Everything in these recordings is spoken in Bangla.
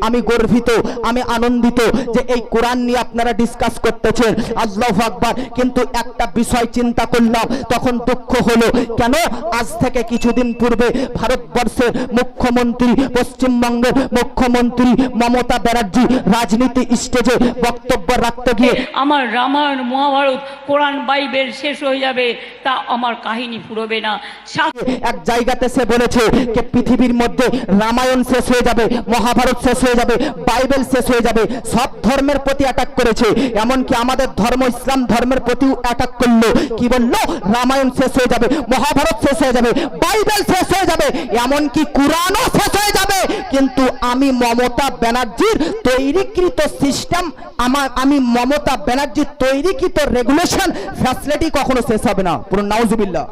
আমি গর্বিত আমি আনন্দিত যে এই কোরআন নিয়ে আপনারা ডিসকাস করতেছেন। আল্লাহ আকবার। কিন্তু একটা বিষয় চিন্তা করলাম তখন দুঃখ হলো কেন আজ থেকে কিছুদিন পূর্বে ভারতবর্ষের মুখ্যমন্ত্রী পশ্চিমবঙ্গের মুখ্যমন্ত্রী মমতা ব্যানার্জি রাজনীতি স্টেজে বক্তব্য রাখতে গিয়ে আমার রামায়ণ মহাভারত কোরআন বাইবেল শেষ হয়ে যাবে তা আমার কাহিনী ফুরবে না। এক জায়গাতে সে বলেছে যে পৃথিবীর মধ্যে রামায়ণ শেষ হয়ে যাবে মহাভারত শেষ হয়ে যাবে, বাইবেল শেষ হয়ে যাবে, সব ধর্মের প্রতি অ্যাটাক করেছে। এমনকি আমাদের ধর্ম, ইসলাম ধর্মের প্রতিও অ্যাটাক করল। কি বলল? রামায়ণ শেষ হয়ে যাবে, মহাভারত শেষ হয়ে যাবে, বাইবেল শেষ হয়ে যাবে, এমনকি কোরআনও শেষ হয়ে যাবে। কিন্তু আমি মমতা ব্যানার্জির তৈরিকৃত সিস্টেম আমার, আমি মমতা ব্যানার্জির তৈরিকৃত রেগুলেশন ফ্যাসিলিটি কখনো শেষ হবে না। পুরো নাউজুবিল্লাহ।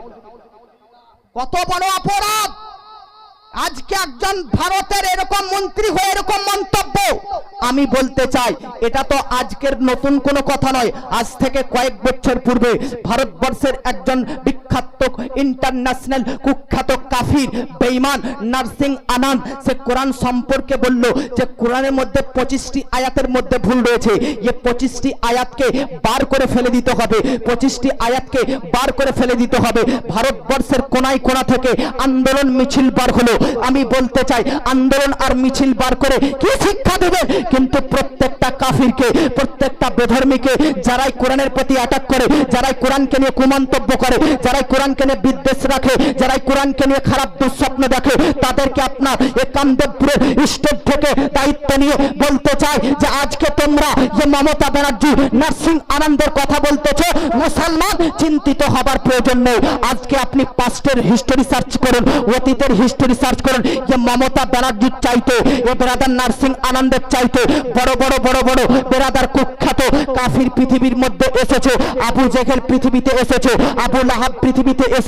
কত বড় অপরাধ! আজকে একজন ভারতের এরকম মন্ত্রী হয়ে এরকম মন্তব্য। আমি বলতে চাই, এটা তো আজকের নতুন কোনো কথা নয়। আজ থেকে কয়েক বছর পূর্বে ভারতবর্ষের একজন বিখ্যাত ইন্টারন্যাশনাল কুখ্যাত কাফির, বেঈমান, নার্সিং আনন্দ সে কোরআন সম্পর্কে বলল যে কোরআনের মধ্যে পঁচিশটি আয়াতের মধ্যে ভুল রয়েছে। এ পঁচিশটি আয়াতকে বার করে ফেলে দিতে হবে। পঁচিশটি আয়াতকে বার করে ফেলে দিতে হবে। ভারতবর্ষের কোনায় কোনা থেকে আন্দোলন মিছিল বার হলো। আমি বলতে চাই, আন্দোলন আর মিছিল বার করে কি শিক্ষা দেবে? কিন্তু প্রত্যেকটা কাফিরকে, প্রত্যেকটা বেধর্মীকে, যারাই কোরআনের প্রতি অ্যাটাক করে, যারাই কোরআনকে নিয়ে কুমন্তব্য করে, যারাই কোরআনকে নিয়ে বিদ্বেষ রাখে যারাই কোরআনকে নিয়ে খারাপ দুঃস্বপ্ন দেখে, তাদেরকে আপনার এ কান্দপুরের স্টেট থেকে দায়িত্ব নিয়ে বলতে চাই যে, আজকে তোমরা যে মমতা ব্যানার্জি নার্সিং আনন্দের কথা বলতেছো, মুসলমান চিন্তিত হবার প্রয়োজন নেই। আজকে আপনি পাস্টের হিস্টোরি সার্চ করুন, অতীতের হিস্টোরি সার্চ করুন, যে মমতা ব্যানার্জির চাইতে এ বেরাদার নার্সিং আনন্দের চাইতে বড় বড় বড় বড় বেরাদার কুখ্যাত কাফির পৃথিবীর মধ্যে এসেছে, আবু জেহেল পৃথিবীতে এসেছে, আবু লাহাব পৃথিবীতে এসেছে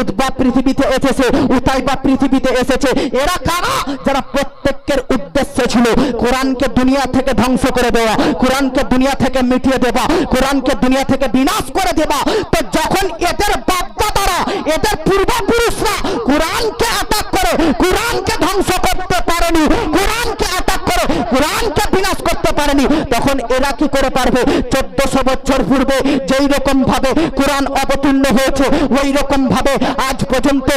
উদ্বা পৃথিবীতে এসেছে, উতাইবা পৃথিবীতে এসেছে। এরা কারা? যারা প্রত্যেকের উদ্দেশ্য ছিল কোরআনকে দুনিয়া থেকে ধ্বংস করে দেওয়া, কোরআনকে দুনিয়া থেকে মিটিয়ে দেওয়া, কোরআনকে দুনিয়া থেকে বিনাশ করে দেওয়া। তো যখন এদের বাপদাদারা, এদের পূর্বপুরুষরা কোরআনকে অ্যাটাক করে, কোরআনকে ধ্বংস করতে পারেনি কোরআনকে অ্যাটাক করে কোরআনকে বিনাশ করতে পারেনি, তখন এরা কি করে পারবে? চোদ্দশো বছর পূর্বে যেই রকম ভাবে কোরআন অবতীর্ণ হয়েছে, ওই রকম ভাবে আজ পর্যন্ত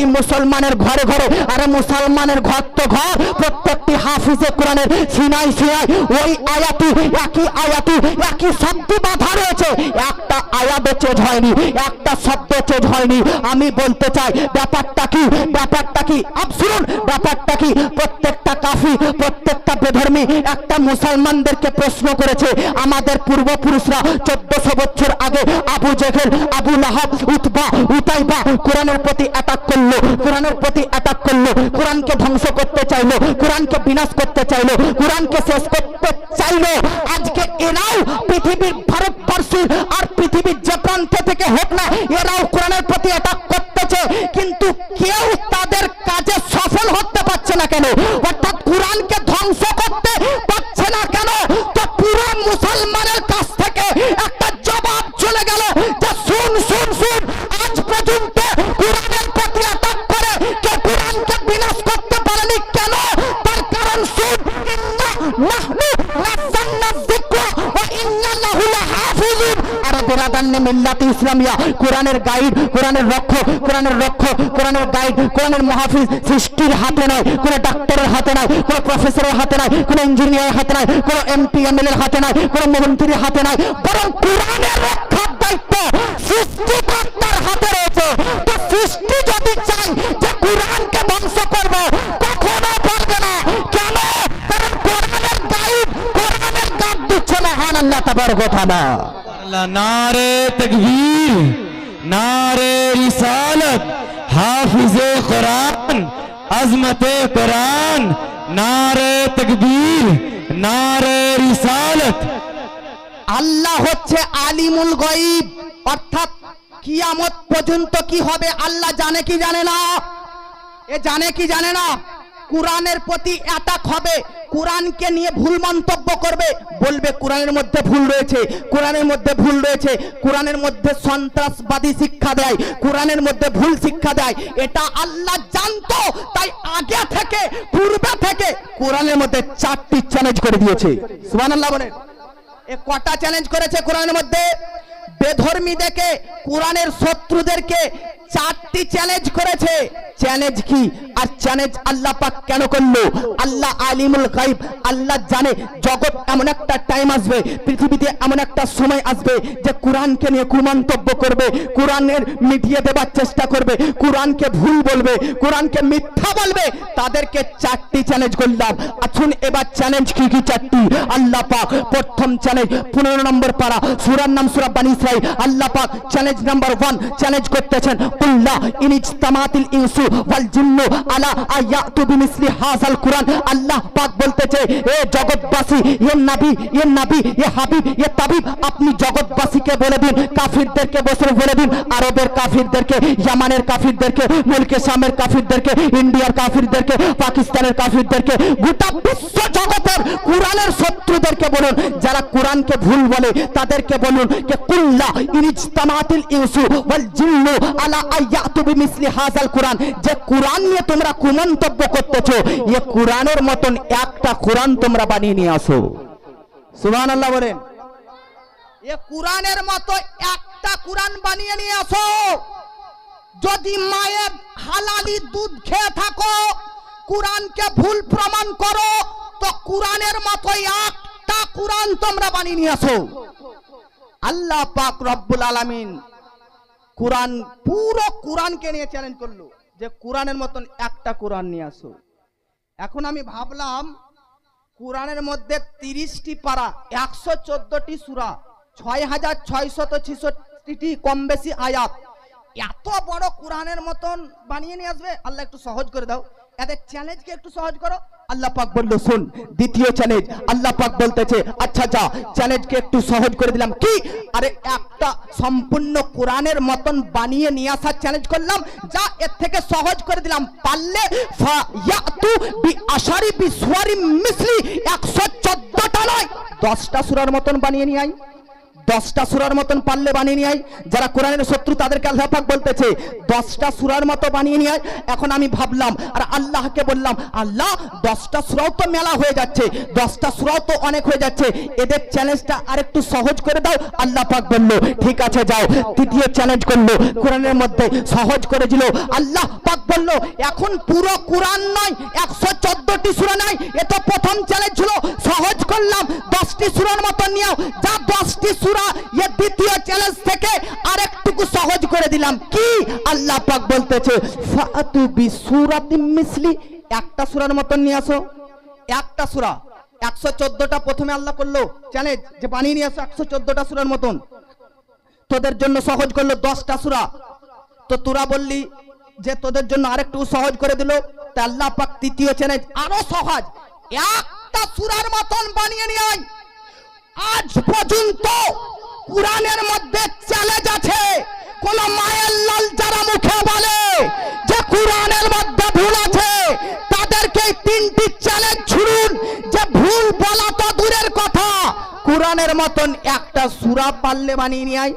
প্রত্যেকটি মুসলমানের ঘরে ঘরে, আরে মুসলমানের ঘর তো ঘর, প্রত্যেকটি হাফিজে কোরআনের সিনাই সিনাই, ওই আয়াতি, একই আয়াতি, একই শব্দ বাধা রয়েছে। একটা আয়াতে চেঞ্জ হয়নি, একটা শব্দ চেঞ্জ হয়নি। আমি বলতে চাই, ব্যাপারটা কি? ব্যাপারটা কি শুনুন ব্যাপারটা কি? প্রত্যেকটা কাফি, প্রত্যেকটা বেধর্মী একটা মুসলমানদেরকে প্রশ্ন করেছে, আমাদের পূর্বপুরুষরা চোদ্দশো বছর আগে Abu Jahl, Abu Lahab, Utba, Utaiba কোরআনের প্রতি অ্যাটাক করল। কোরআনের প্রতি অ্যাটাক করল, কোরআনকে ধ্বংস করতে চাইলো, কোরআনকে বিনাশ করতে চাইলো, কোরআনকে শেষ করতে চাইলো। আজকে এরাও পৃথিবীর ভারতবর্ষের আর পৃথিবীর যে প্রান্ত থেকে হোক না, এরাও কোরআনের প্রতি অ্যাটাক করতেছে। কিন্তু কেউ তাদের আর মিল্লাতে ইসলামিয়া। কোরআনের গাইড, কোরআনের রক্ষক কোরআনের রক্ষক, কোরআনের গাইড, কোরআনের মহাফিজ সৃষ্টির হাতে নয় কোনো ডাক্তারের হাতে নয় কোনো প্রফেসরের হাতে নয় কোনো ইঞ্জিনিয়ারের হাতে নয় কোনো এমপি, এমএলএর হাতে নয় কোনো মন্ত্রীর হাতে নয় বরং কোরআনের রক্ষার দায়িত্ব সৃষ্টিকর্তার হাতে রয়েছে। তো সৃষ্টি যদি চাই যে কোরআনকে ধ্বংস করব, কখনো পারবে না। কেন? কারণ কোরআনের গাইড কোরআনের গাইড দিচ্ছে মহান আল্লাহ তাবারক ওয়া তাআলা। আল্লাহ, নারে তকবীর, নারে রিসালত, হাফিজে কোরআন, আজমতে কোরআন, নারে তকবীর, নারে রিসালত। আল্লাহ হচ্ছে আলিমুল গয়ব, অর্থাৎ কিয়ামত পর্যন্ত কি হবে আল্লাহ জানে কি জানে না? এ জানে কি জানে না? কোরআনের প্রতি অ্যাটাক হবে। কোরআনকে নিয়ে ভুল মন্তব্য করবে। বলবে কোরআনের মধ্যে ভুল রয়েছে, কোরআনের মধ্যে ভুল রয়েছে, কোরআনের মধ্যে সন্ত্রাসবাদী শিক্ষা দেয়, কোরআনের মধ্যে ভুল শিক্ষা দেয়। এটা আল্লাহ জানতো, তাই আগে থেকে, পূর্বে থেকে কোরআনের মধ্যে চারটি চ্যালেঞ্জ করে দিয়েছে। সুবহানাল্লাহ বলেন। এ কটা চ্যালেঞ্জ করেছে কোরআনের মধ্যে? বেধর্মীদেরকে, কোরআনের শত্রুদেরকে চারটি চ্যালেঞ্জ করেছে। চ্যালেঞ্জ কি? আর চ্যালেঞ্জ আল্লাহ পাক কেন করল? আল্লাহ আলিমুল গাইব আল্লাহ জানে জগৎ এমন একটা টাইম আসবে, পৃথিবীতে এমন একটা সময় আসবে যে কোরআনকে নিয়ে কুমন্তব্য করবে, কোরআনের মিটিয়ে দেবার চেষ্টা করবে, কোরআনকে ভুল বলবে, কোরআনকে মিথ্যা বলবে। তাদেরকে চারটি চ্যালেঞ্জ করলাম। আসুন এবার চ্যালেঞ্জ কি কি চারটি? আল্লাহ পাক প্রথম চ্যালেঞ্জ পনেরো নম্বর পারা, সুরার নাম সুরা বানি ইসরাইল। আল্লাহ পাক চ্যালেঞ্জ নাম্বার ওয়ান চ্যালেঞ্জ করতেছেন। কুল্লা জগৎবাসী বলে দিন, কাফিরদেরকে বলে দিন, আরবের কাফিরদেরকে কাফিরদেরকে, মুলকে শামের কাফিরদেরকে, ইন্ডিয়ার কাফিরদেরকে, পাকিস্তানের কাফিরদেরকে, গোটা বিশ্ব জগতের কোরআনের শত্রুদেরকে বলুন, যারা কোরআনকে ভুল বলে, তাদেরকে বলুন কে কুল্লা ইনসু ওয়াল জিন্নু আলা আয়াতু বিমিসলি হাযাল কুরআন। যে কোরআন নিয়ে তোমরা কুমন্তব্য করতেছো, এ কোরআনের মতন একটা কোরআন তোমরা বানিয়ে নিয়ে আসো। এ কোরআনের মতো একটা কোরআন বানিয়ে নিয়ে আসো। যদি মায়ের হালালি দুধ খেয়ে থাকো, কোরআনকে ভুল প্রমাণ করো, তো কোরআনের মতো একটা কোরআন তোমরা বানিয়ে নিয়ে আসো। আল্লাহ পাক রব্বুল আলামিন কোরআন, পুরো কোরআনকে নিয়ে চ্যালেঞ্জ করল যে কোরআনের মতন একটা কোরআন নিয়ে আসো। এখন আমি ভাবলাম, কোরআনের মধ্যে তিরিশটি পারা, একশো চোদ্দটি সুরা ছয় হাজার ছয়শত ছিষট্টি কম বেশি আয়াত, এত বড় কোরআনের মতন বানিয়ে নিয়ে আসবে? আল্লাহ একটু সহজ করে দাও। এদের চ্যালেঞ্জকে একটু সহজ করো। আল্লাহ পাক বলল, শুন, দ্বিতীয় চ্যালেঞ্জ আল্লাহ পাক বলতেছে আচ্ছা যা চ্যালেঞ্জকে একটু সহজ করে দিলাম। কি? আরে একটা সম্পূর্ণ কোরআনের মতন বানিয়ে নিয়ে আসার চ্যালেঞ্জ করলাম, যা এর থেকে সহজ করে দিলাম। পারলে ফায়াতু বি আশারি বি সুয়ারি মিসলি 114টা নয় 10টা সূরার মতন বানিয়ে নিয়ে আই দশটা সুরার মতন পারলে বানিয়ে নিয়ে যারা কোরআনের শত্রু, তাদেরকে আল্লাহ পাক বলতেছে, দশটা সুরার মতো বানিয়ে নিয়ে এখন আমি ভাবলাম, আর আল্লাহকে বললাম, আল্লাহ, দশটা সুরাও তো মেলা হয়ে যাচ্ছে, দশটা সুরাও তো অনেক হয়ে যাচ্ছে। এদের চ্যালেঞ্জটা আরেকটু সহজ করে দাও, আল্লাহ পাক বলল, ঠিক আছে, যাও। তৃতীয় চ্যালেঞ্জ করল, কোরআনের মধ্যে সহজ করে দিল, আল্লাহ পাক বলল, এখন পুরো কোরআন নয়, একশো চোদ্দটি সুরা নাই, এ তো প্রথম চ্যালেঞ্জ ছিল, সহজ করলাম, দশটি সুরার মতন নিয়েও যা দশটি সুরা এ দ্বিতীয় চ্যালেঞ্জ থেকে আরেকটুকু সহজ করে দিলাম। কি? আল্লাহ পাক বলতেছে ফাতু মিসলি। একটা সুরার মতন নিয়ে আসো। একটা সুরা। একশো চোদ্দটা প্রথমে আল্লাহ করল চ্যালেঞ্জ যে বানিয়ে নিয়ে আসো একশো চোদ্দটা সুরার মতন। তোদের জন্য সহজ করল দশটা সুরা। তো তোরা বললি যে তোদের জন্য আরেকটু সহজ করে দিল, তা আল্লাহ পাক তৃতীয় চ্যালেঞ্জ আরও সহজ। একটা সুরার মতন বানিয়ে নিয়ে আয়। আজ পর্যন্ত কোরআনের মধ্যে চ্যালেঞ্জ আছে। কোন মায়ের লাল যারা মুখে বলে যে কোরআনের মধ্যে ভুল আছে, তাদেরকে তিনটি চ্যালেঞ্জ ছুড়ুন। যে ভুল বলা তো দূরের কথা, কোরআনের মতন একটা সুরা পাল্লে বানিয়ে নিয়ে আয়।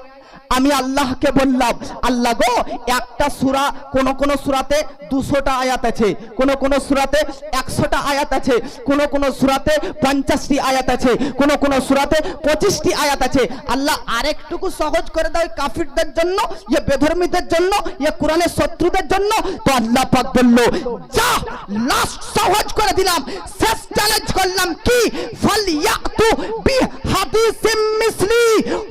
আমি আল্লাহকে বললাম, আল্লাহ গো, একটা সুরা, কোন কোন সুরাতে দুশোটা আয়াত আছে, কোন কোন সুরাতে একশোটা আয়াত আছে, কোন কোন সুরাতে পঞ্চাশটি আয়াত আছে, কোন কোন সুরাতে পঁচিশটি আয়াত আছে। আল্লাহ আরেকটুকু সহজ করে দাও কাফিরদের জন্য ইয়ে বেধর্মীদের জন্য ইয়ে কোরআনের শত্রুদের জন্য। তো আল্লাহ পাক বলল, যা লাস্ট সহজ করে দিলাম, শেষ চ্যালেঞ্জ করলাম কি? ফালিয়াতু বি হাদিসিম মিসলি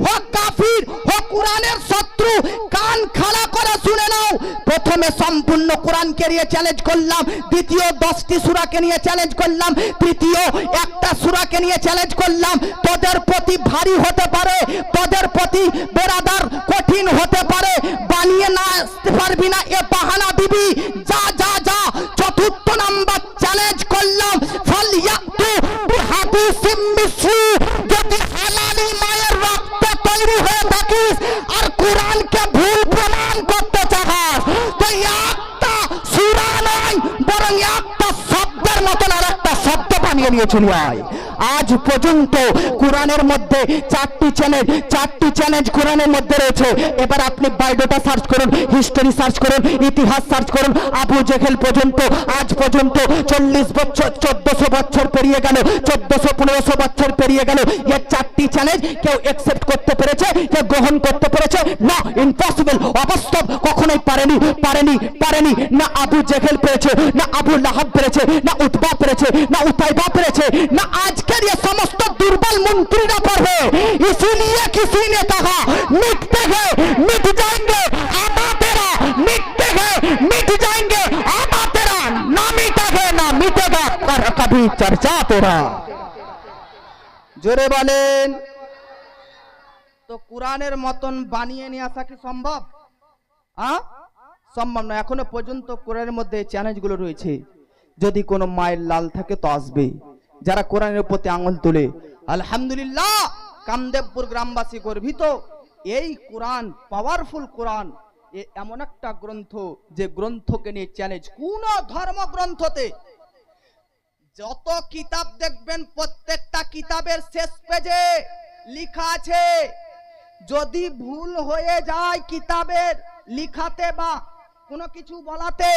হো কাফির হো কোরআনের শত্রু কান খাড়া করে শুনে নাও। প্রথমে সম্পূর্ণ কোরআনকে নিয়ে চ্যালেঞ্জ করলাম, দ্বিতীয় দশটি সুরাকে নিয়ে চ্যালেঞ্জ করলাম, তৃতীয় একটা সুরাকে নিয়ে চ্যালেঞ্জ করলাম। তোদের প্রতি ভারী হতে পারে, তোদের প্রতি বেরাদার কঠিন হতে পারে। বানিয়ে না আসতে পারবি না, এ বাহানা দিবি। যা যা যা, চতুর্থ নাম্বার চ্যালেঞ্জ করলাম। ফালিয়াতু বিহাদিসিম মিসলি যদি হালালি মায়ের রক্তে তৈরি হয়ে থাকিস আর কোরআনকে ভুল প্রমাণ করতে চাস তো একটা সূরা নয় বরং একটা শব্দ বানিয়ে নিয়ে চলে আয় আজ পর্যন্ত কোরআনের মধ্যে চারটি চ্যানেল চারটি চ্যালেঞ্জ কোরআনের মধ্যে রয়েছে। এবার আপনি বায়োডাটা সার্চ করুন হিস্টোরি সার্চ করুন, ইতিহাস সার্চ করুন। আবু জেহেল পর্যন্ত, আজ পর্যন্ত চল্লিশ বছর, চোদ্দশো বছর পেরিয়ে গেল, চোদ্দশো পনেরোশো বছর পেরিয়ে গেল। এর চারটি চ্যালেঞ্জ কেউ একসেপ্ট করতে পেরেছে, কেউ গ্রহণ করতে পেরেছে? না ইম্পসিবল অবাস্তব, কখনোই পারেনি পারেনি পারেনি। না আবু জেহেল পেরেছে, না আবু লাহাব পেরেছে, না উতবা পেরেছে, না উতাইবা পেরেছে, না আজকের ये সমস্ত দুর্বল মন্ত্রীরা পারবে इसीलिए किसी ने कहा मिटते गए मिट जाएंगे आमा तेरा मिटते गए मिट जाएंगे आमा तेरा ना मिटेगा ना मिटेगा कर कभी चर्चा तेरा জোরে বলেন তো কোরআনের মতন বানিয়ে নিয়ে আসা কি সম্ভব আ সম্ভব না এখনো পর্যন্ত কোরআনের মধ্যে চ্যালেঞ্জগুলো রয়েছে যদি কোনো মায়ের লাল থাকে তো আসবে যারা কোরআনের প্রতি আঙুল তোলে, আলহামদুলিল্লাহ, কামদেবপুর গ্রামবাসী গর্বিত। এই কোরআন পাওয়ারফুল কোরআন এমন একটা গ্রন্থ যে গ্রন্থকে নিয়ে চ্যালেঞ্জ কোন ধর্মগ্রন্থতে। যত কিতাব দেখবেন, প্রত্যেকটা কিতাবের শেষ পেজে লেখা আছে। যদি ভুল হয়ে যায় কিতাবের লিখাতে বা কোনো কিছু বলাতে,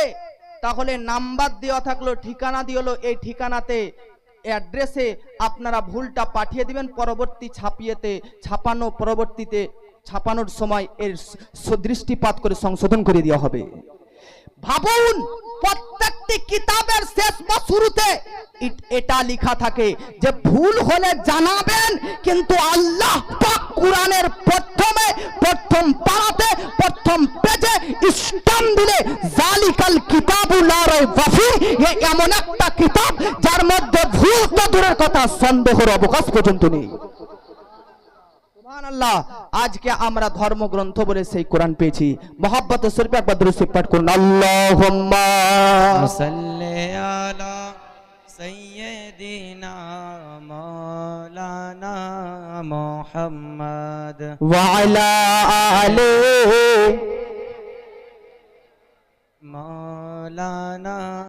তাহলে নাম্বার দেওয়া থাকল, ঠিকানা দিয়েলো এই ঠিকানাতে অ্যাড্রেসে আপনারা ভুলটা পাঠিয়ে দিবেন পরবর্তী ছাপিয়েতে, ছাপানো পরবর্তীতে, ছাপানোর সময় এর দৃষ্টিপাত করে সংশোধন করে দেওয়া হবে। ভাবুন, প্রত্যেকটি কিতাবের শেষ বা শুরুতে এটা লেখা থাকে যে ভুল হলে জানাবেন, কিন্তু আল্লাহ কোরআনের প্রথমে, প্রথম পারাতে প্রথম পেজে ইসলাম দিলে জালিকাল কিতাবুল এমন একটা কিতাব যার মধ্যে ভুল তো দূরের কথা, সন্দেহের অবকাশ পর্যন্ত নেই। আজকে আমরা ধর্মগ্রন্থ বলে সেই কোরআন পেয়েছি। মহাব্বত শরীফ একবার দরুদ পাঠ করুন। আল্লাহুম্মা مولانا محمد وعلى آله مولانا